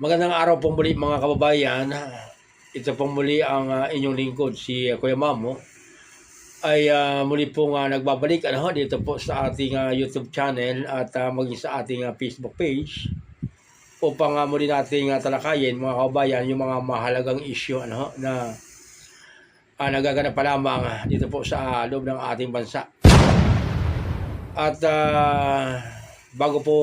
Magandang araw po muli mga kababayan. Ito po muli ang ah, inyong lingkod si ah, Kuya Mamo. Ay ah, muli po nga nagbabalik ano, dito po sa ating ah, YouTube channel at ah, maging sa ating ah, Facebook page upang uh, muli nating ah, talakayin mga kababayan yung mga mahalagang issue ano, na ah, nagaganap pa lamang dito po sa loob ng ating bansa. At ah, bago po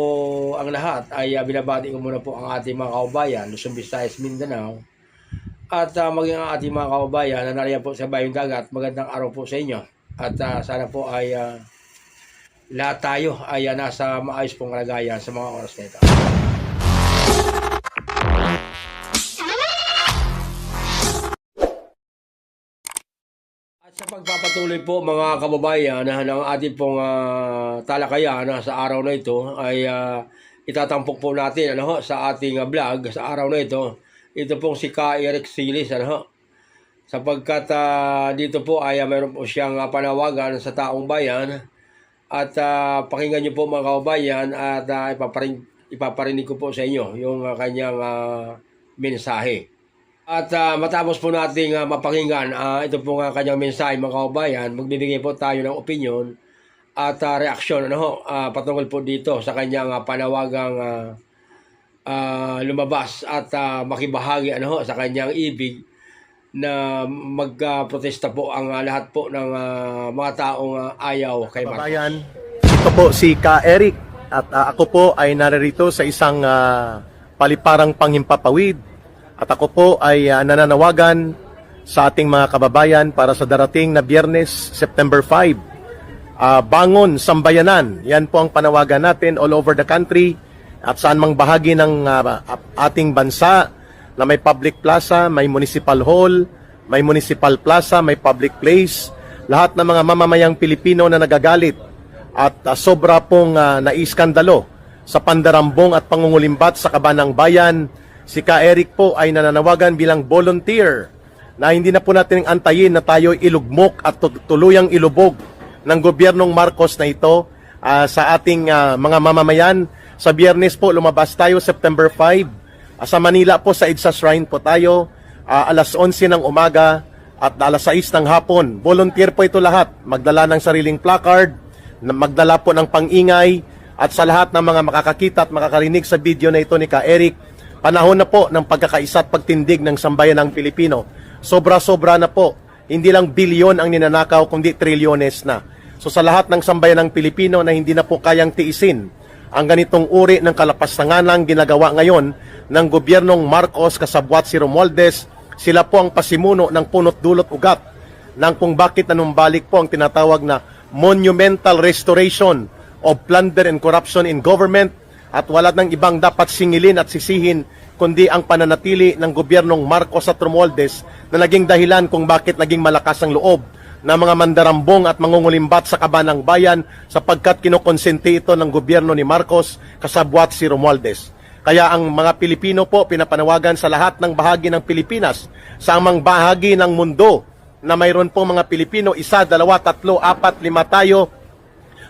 ang lahat ay uh, binabati ko muna po ang ating mga kaubayan, Luzon, Visayas, Mindanao. At ah, maging ang ating mga kaubayan na nariyan po sa Bayong Dagat, magandang araw po sa inyo. At ah, sana po ay ah, lahat tayo ay ah, nasa maayos pong kalagayan sa mga oras na ito. Sa pagpapatuloy po mga kababayan ng ating pong ah, talakayan sa araw na ito ay ah, itatampok po natin ano, sa ating ah, vlog sa araw na ito. Ito pong si Ka Eric Silis ano, sapagkat ah, dito po ay ah, mayroon po siyang panawagan sa taong bayan at ah, pakinggan niyo po mga kababayan at ah, ipaparin, ipaparinig ko po sa inyo yung ah, kanyang ah, mensahe. At ah, matapos po nating ah, mapakinggan, ah, ito po nga kanyang mensahe mga kababayan, magbibigay po tayo ng opinion at ah, reaksyon ano, ho, ah, patungkol po dito sa kanyang ah, panawagang ah, ah, lumabas at ah, makibahagi ano, ho, sa kanyang ibig na magprotesta po ang ah, lahat po ng ah, mga taong ah, ayaw kay Marcos. Kabayan, ito po si Ka Eric at ah, ako po ay naririto sa isang ah, paliparang panghimpapawid at ako po ay ah, nananawagan sa ating mga kababayan para sa darating na biyernes, September 5. Ah, bangon sambayanan, yan po ang panawagan natin all over the country at saan mang bahagi ng ah, ating bansa na may public plaza, may municipal hall, may municipal plaza, may public place. Lahat ng mga mamamayang Pilipino na nagagalit at ah, sobra pong uh, naiskandalo sa pandarambong at pangungulimbat sa kabanang bayan. Si Ka Eric po ay nananawagan bilang volunteer na hindi na po natin antayin na tayo ilugmok at tu- tuluyang ilubog ng gobyernong Marcos na ito ah, sa ating ah, mga mamamayan. Sa biyernes po, lumabas tayo September 5 Ah, sa Manila po, sa EDSA Shrine po tayo, ah, alas 11 ng umaga at alas 6 ng hapon. Volunteer po ito lahat. Magdala ng sariling placard, magdala po ng pang-ingay, at sa lahat ng mga makakakita at makakarinig sa video na ito ni Ka Eric, panahon na po ng pagkakaisa at pagtindig ng sambayan ng Pilipino. Sobra-sobra na po. Hindi lang bilyon ang ninanakaw, kundi trilyones na. So sa lahat ng sambayan ng Pilipino na hindi na po kayang tiisin ang ganitong uri ng kalapastanganang ginagawa ngayon ng gobyernong Marcos kasabwat si Romualdez, sila po ang pasimuno ng punot dulot ugat ng kung bakit nanumbalik po ang tinatawag na monumental restoration of plunder and corruption in government at wala ng ibang dapat singilin at sisihin kundi ang pananatili ng gobyernong Marcos at Romualdez na naging dahilan kung bakit naging malakas ang loob ng mga mandarambong at mangungulimbat sa kabanang bayan sapagkat kinokonsente ito ng gobyerno ni Marcos kasabwat si Romualdez. Kaya ang mga Pilipino po pinapanawagan sa lahat ng bahagi ng Pilipinas, sa amang bahagi ng mundo na mayroon po mga Pilipino, isa, dalawa, tatlo, apat, lima tayo,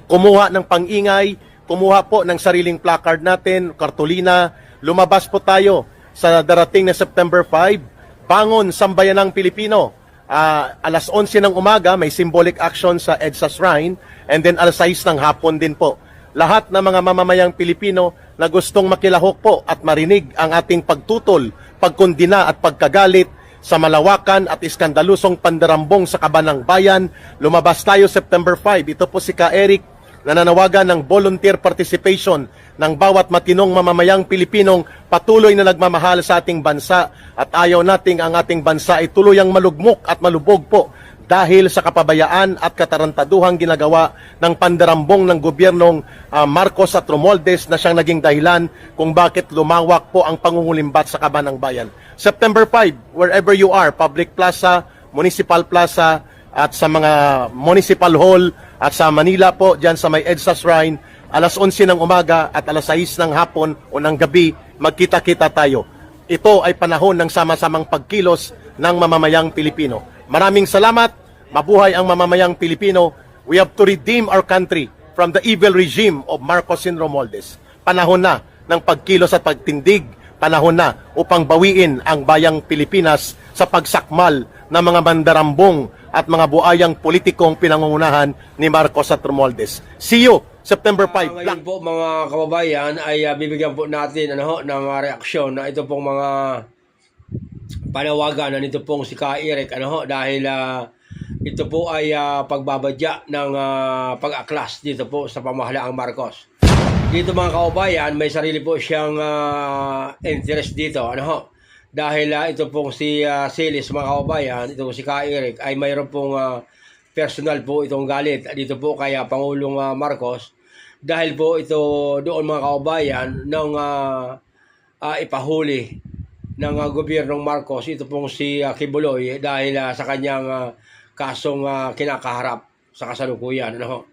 kumuha ng pang-ingay, kumuha po ng sariling placard natin, kartulina, lumabas po tayo sa darating na September 5, bangon sambayanang Pilipino. Ah, alas 11 ng umaga, may symbolic action sa EDSA Shrine, and then alas 6 ng hapon din po. Lahat ng mga mamamayang Pilipino na gustong makilahok po at marinig ang ating pagtutol, pagkundina at pagkagalit sa malawakan at iskandalusong pandarambong sa kabanang bayan. Lumabas tayo September 5. Ito po si Ka Eric nananawagan ng volunteer participation ng bawat matinong mamamayang Pilipinong patuloy na nagmamahal sa ating bansa at ayaw nating ang ating bansa ay tuluyang malugmok at malubog po dahil sa kapabayaan at katarantaduhang ginagawa ng pandarambong ng gobyernong ah, Marcos at Romualdez na siyang naging dahilan kung bakit lumawak po ang pangungulimbat sa kabanang bayan. September 5, wherever you are, public plaza, municipal plaza, at sa mga municipal hall at sa Manila po, dyan sa may EDSA Shrine, alas 11 ng umaga at alas 6 ng hapon o ng gabi, magkita-kita tayo. Ito ay panahon ng sama-samang pagkilos ng mamamayang Pilipino. Maraming salamat, mabuhay ang mamamayang Pilipino. We have to redeem our country from the evil regime of Marcos and Romualdez. Panahon na ng pagkilos at pagtindig panahon na upang bawiin ang bayang Pilipinas sa pagsakmal ng mga mandarambong at mga buayang politikong pinangungunahan ni Marcos at Romualdez. See you September 5. Ah, ngayon po mga kababayan ay ah, bibigyan po natin ano, ng ah, reaksyon na ito pong mga panawagan na nito pong si Ka Eric ano dahil ah, ito po ay ah, pagbabadya ng ah, pag-aklas dito po sa pamahalaang Marcos. Dito mga kababayan, may sarili po siyang ah, interest dito ano ho. Dahil ah, ito pong si uh, Silis mga kababayan, ito pong si Ka Eric ay mayroon pong ah, personal po itong galit dito po kay Pangulong ah, Marcos dahil po ito doon mga kababayan nang ah, ah, ipahuli ng ah, gobyernong Marcos ito pong si ah, Kibuloy dahil ah, sa kanyang ah, kasong ah, kinakaharap sa kasalukuyan ano.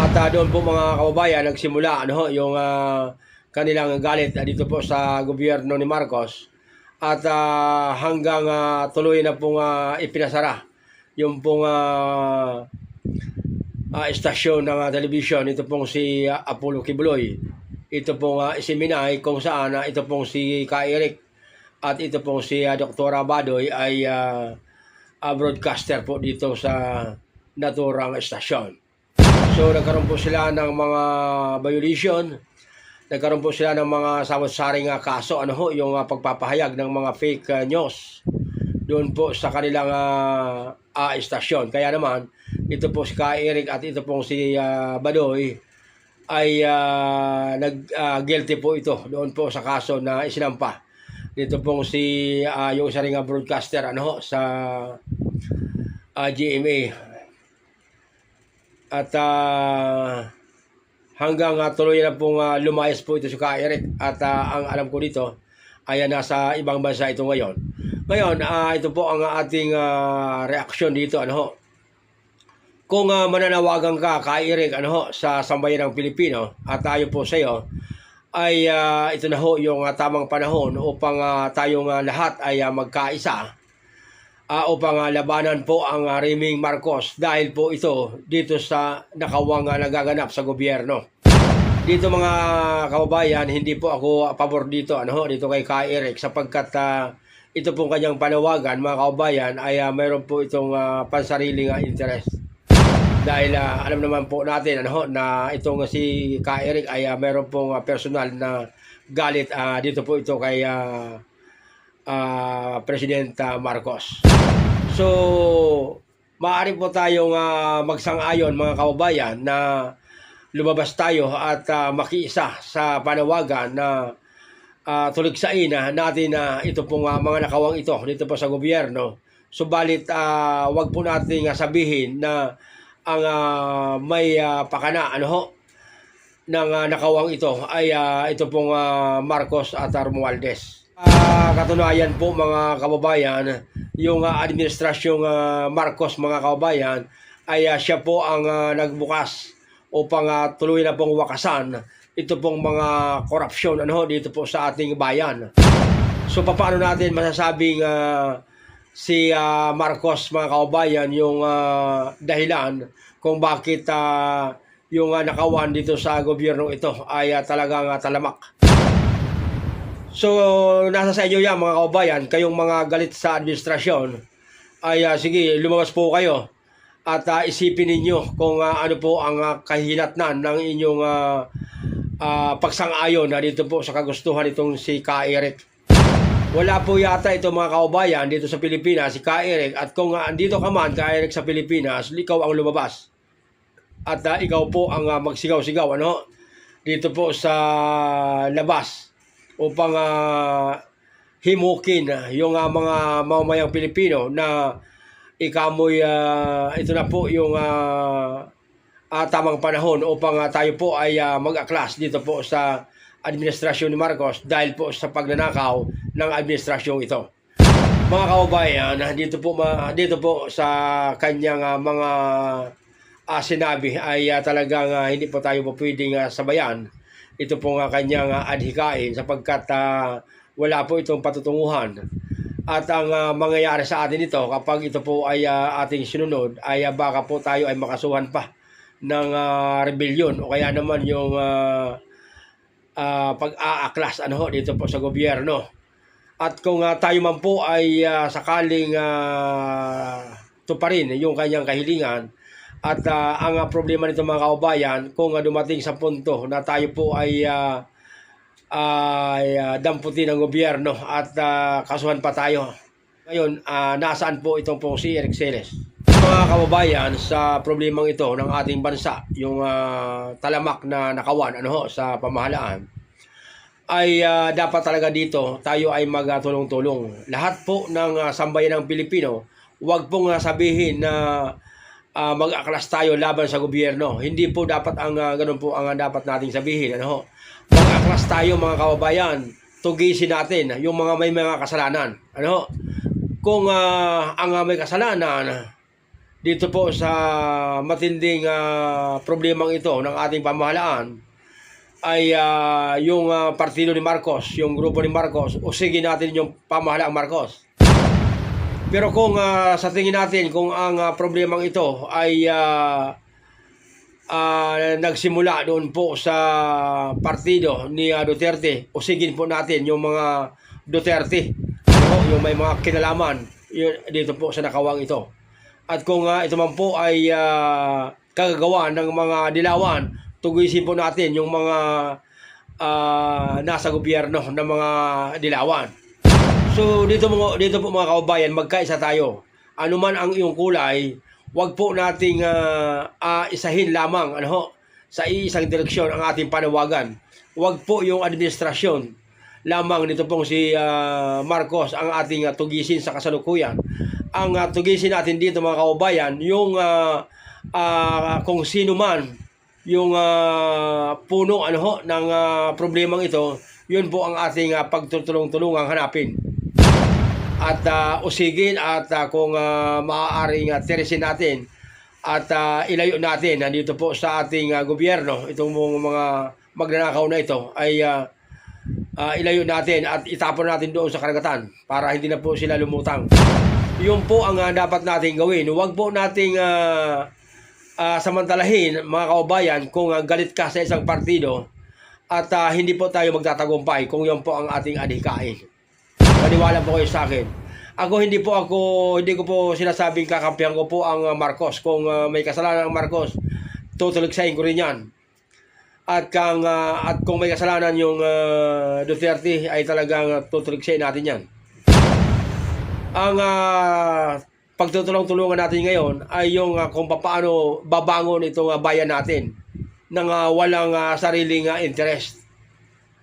At ah, doon po mga kababayan nagsimula ano yung ah, kanilang galit dito po sa gobyerno ni Marcos at ah, hanggang ah, tuloy na pong ah, ipinasara yung pong ah, ah, estasyon ng ah, television, ito pong si ah, Apollo Kibuloy. Ito pong uh, isiminay kung saan ah, ito pong si Ka Eric at ito pong si ah, Dr. Abadoy ay ah, ah, broadcaster po dito sa naturang estasyon. So nagkaroon po sila ng mga violation, nagkaroon po sila ng mga samot-saring ah, kaso, ano ho, yung ah, pagpapahayag ng mga fake ah, news doon po sa kanilang ah, ah, estasyon. Kaya naman, ito po si Ka Eric at ito pong si ah, Badoy ay ah, nag ah, guilty po ito doon po sa kaso na isinampa. Dito pong si ah, yung isa ring broadcaster ano sa ah, GMA. At ah, hanggang ah, tuloy na pong ah, lumayas po ito si Ka Eric at ah, ang alam ko dito ay nasa ibang bansa ito ngayon. Ngayon, ah, ito po ang ating ah, reaksyon dito ano ho. Kung ah, mananawagan ka, Ka Eric, ano ho, sa sambayan ng Pilipino at tayo po sa iyo, ay ah, ito na ho yung ah, tamang panahon upang ah, tayong ah, lahat ay ah, magkaisa ah, upang ah, labanan po ang ah, Riming Marcos dahil po ito dito sa nakawang ah, nagaganap sa gobyerno. Dito mga kababayan, hindi po ako pabor dito, ano dito kay Ka Eric sapagkat ah, ito pong kanyang panawagan mga kababayan ay ah, mayroon po itong ah, pansariling ah, interest. Dahil ah, alam naman po natin ano na itong si Ka Eric ay ah, mayroon pong ah, personal na galit ah, dito po ito kay ah, ah, President ah, Marcos. So, maaari po tayong ah, magsang-ayon mga kababayan na lumabas tayo at ah, makiisa sa panawagan na uh, tuligsain na natin na ito pong ah, mga nakawang ito dito po sa gobyerno. Subalit ah, wag po nating ah, sabihin na ang ah, may ah, pakana ano ho ng ah, nakawang ito ay ah, ito pong ah, Marcos at Romualdez. Ah, katunayan po mga kababayan, yung ah, administrasyong ah, Marcos mga kababayan ay ah, siya po ang ah, nagbukas upang ah, tuloy na pong wakasan ito pong mga korupsyon ano dito po sa ating bayan. So paano natin masasabing ah, si ah, Marcos mga kababayan yung ah, dahilan kung bakit ah, yung ah, nakawan dito sa gobyerno ito ay ah, talagang ah, talamak. So nasa sa inyo yan mga kababayan, kayong mga galit sa administrasyon ay ah, sige lumabas po kayo at ah, isipin ninyo kung ah, ano po ang uh, kahinatnan ng inyong ah, ah, pagsang-ayon na dito po sa kagustuhan itong si Ka Eric. Wala po yata ito mga kaubayan dito sa Pilipinas, si Ka Eric. At kung uh, andito ka man, Ka Eric sa Pilipinas, ikaw ang lumabas. At ah, ikaw po ang ah, magsigaw-sigaw, ano? Dito po sa labas upang ah, himukin ah, yung ah, mga mamamayang Pilipino na ikamoy ah, ito na po yung ah, ah, tamang panahon upang ah, tayo po ay ah, mag-aklas dito po sa administrasyon ni Marcos dahil po sa pagnanakaw ng administrasyong ito. Mga kababayan, dito po ma, dito po sa kanyang ah, mga ah, sinabi ay ah, talagang ah, hindi po tayo po pwedeng ah, sabayan. Ito po nga kanyang adhikain sapagkat ah, wala po itong patutunguhan. At ang ah, mangyayari sa atin ito kapag ito po ay ah, ating sinunod ay ah, baka po tayo ay makasuhan pa ng ah, rebellion o kaya naman yung ah, ah, pag-aaklas ano dito po sa gobyerno. At kung ah, tayo man po ay ah, sakaling uh, tuparin yung kanyang kahilingan at ah, ang ah, problema nito mga kaubayan kung ah, dumating sa punto na tayo po ay ah, ay ah, damputin ng gobyerno at ah, kasuhan pa tayo. Ngayon, ah, nasaan po itong pong si Eric Celes? Mga kababayan, sa problemang ito ng ating bansa, yung ah, talamak na nakawan ano ho, sa pamahalaan, ay ah, dapat talaga dito tayo ay magtulong-tulong. Lahat po ng ah, sambayan ng Pilipino, huwag pong ah, sabihin na ah, mag-aklas tayo laban sa gobyerno. Hindi po dapat ang ah, ganun po ang ah, dapat nating sabihin. Ano ho? Mag-aklas tayo mga kababayan. Tugisin natin yung mga may mga kasalanan. Ano? Kung ah, ang ah, may kasalanan dito po sa matinding ah, problemang ito ng ating pamahalaan ay ah, yung ah, partido ni Marcos, yung grupo ni Marcos, usigin natin yung pamahalaang Marcos. Pero kung ah, sa tingin natin kung ang ah, problemang ito ay ah, ah, nagsimula doon po sa partido ni ah, Duterte, usigin po natin yung mga Duterte, ano, yung may mga kinalaman yun, dito po sa nakawang ito. At kung ah, ito man po ay ah, kagagawa ng mga dilawan, tugisin po natin yung mga ah, nasa gobyerno ng mga dilawan. So dito mo dito po mga kaubayan, magkaisa tayo. Ano man ang iyong kulay, wag po nating ah, ah, isahin lamang ano ho, sa iisang direksyon ang ating panawagan. Wag po yung administrasyon lamang nito pong si ah, Marcos ang ating ah, tugisin sa kasalukuyan. Ang ah, tugisin natin dito mga kaubayan, yung ah, ah, kung sino man yung ah, puno ano ho, ng ah, problemang ito, yun po ang ating uh, pagtutulong-tulungang hanapin at ah, usigin at ah, kung uh, maaaring uh, teresin natin at ah, ilayo natin nandito po sa ating ah, gobyerno itong mga, magnanakaw na ito ay ah, ah, ilayo natin at itapon natin doon sa karagatan para hindi na po sila lumutang. Yun po ang ah, dapat natin gawin. Huwag po nating ah, ah, samantalahin mga kaubayan kung ah, galit ka sa isang partido at ah, hindi po tayo magtatagumpay kung yun po ang ating adhikain. Maniwala po kayo sa akin. Ako hindi po ako hindi ko po sinasabing kakampihan ko po ang uh, Marcos. Kung uh, may kasalanan ang Marcos, tutuligsayin ko rin 'yan. At kang uh, at kung may kasalanan yung uh, Duterte ay talagang tutuligsayin natin 'yan. Ang uh, pagtutulong-tulungan natin ngayon ay yung uh, kung paano babangon itong uh, bayan natin nang uh, walang uh, sariling uh, interest.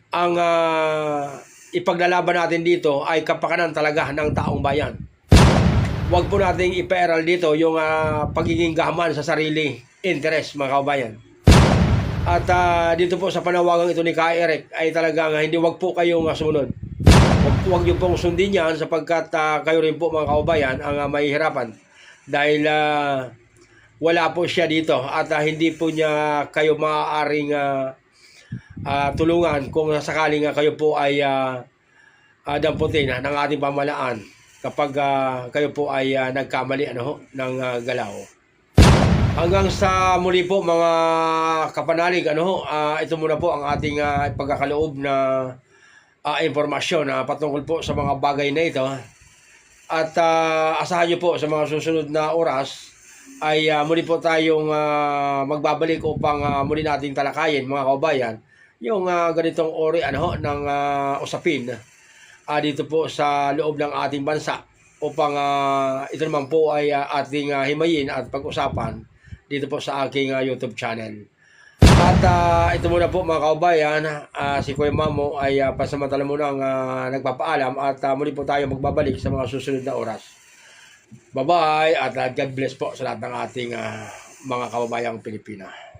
Ang uh, ipaglalaban natin dito ay kapakanan talaga ng taong bayan. Huwag po nating iperal dito yung ah, pagiging gahaman sa sarili interest mga kaubayan. At ah, dito po sa panawagang ito ni Ka Eric ay talagang hindi wag po kayong uh, sumunod. Huwag, huwag niyo pong sundin yan sapagkat ah, kayo rin po mga kaubayan ang uh, mahihirapan. Dahil ah, wala po siya dito at ah, hindi po niya kayo maaaring ah, ah, tulungan kung sakaling ah, kayo po ay uh, uh, damputin ah, ng ating pamalaan kapag ah, kayo po ay ah, nagkamali ano, ng ah, galaw. Hanggang sa muli po mga kapanalig, ano, ah, ito muna po ang ating ah, pagkakaloob na ah, impormasyon na patungkol po sa mga bagay na ito. At ah, asahan nyo po sa mga susunod na oras ay ah, muli po tayong ah, magbabalik upang ah, muli nating talakayin mga kaubayan yung ah, ganitong ori ano ng ah, usapin ah, dito po sa loob ng ating bansa upang ah, ito naman po ay ah, ating ah, himayin at pag-usapan dito po sa aking ah, YouTube channel. At ah, ito muna po mga kaubayan, ah, si Kuya Mamo ay uh, pasamantala muna ang ah, nagpapaalam at ah, muli po tayo magbabalik sa mga susunod na oras. Bye-bye at ah, God bless po sa lahat ng ating ah, mga kababayang Pilipina.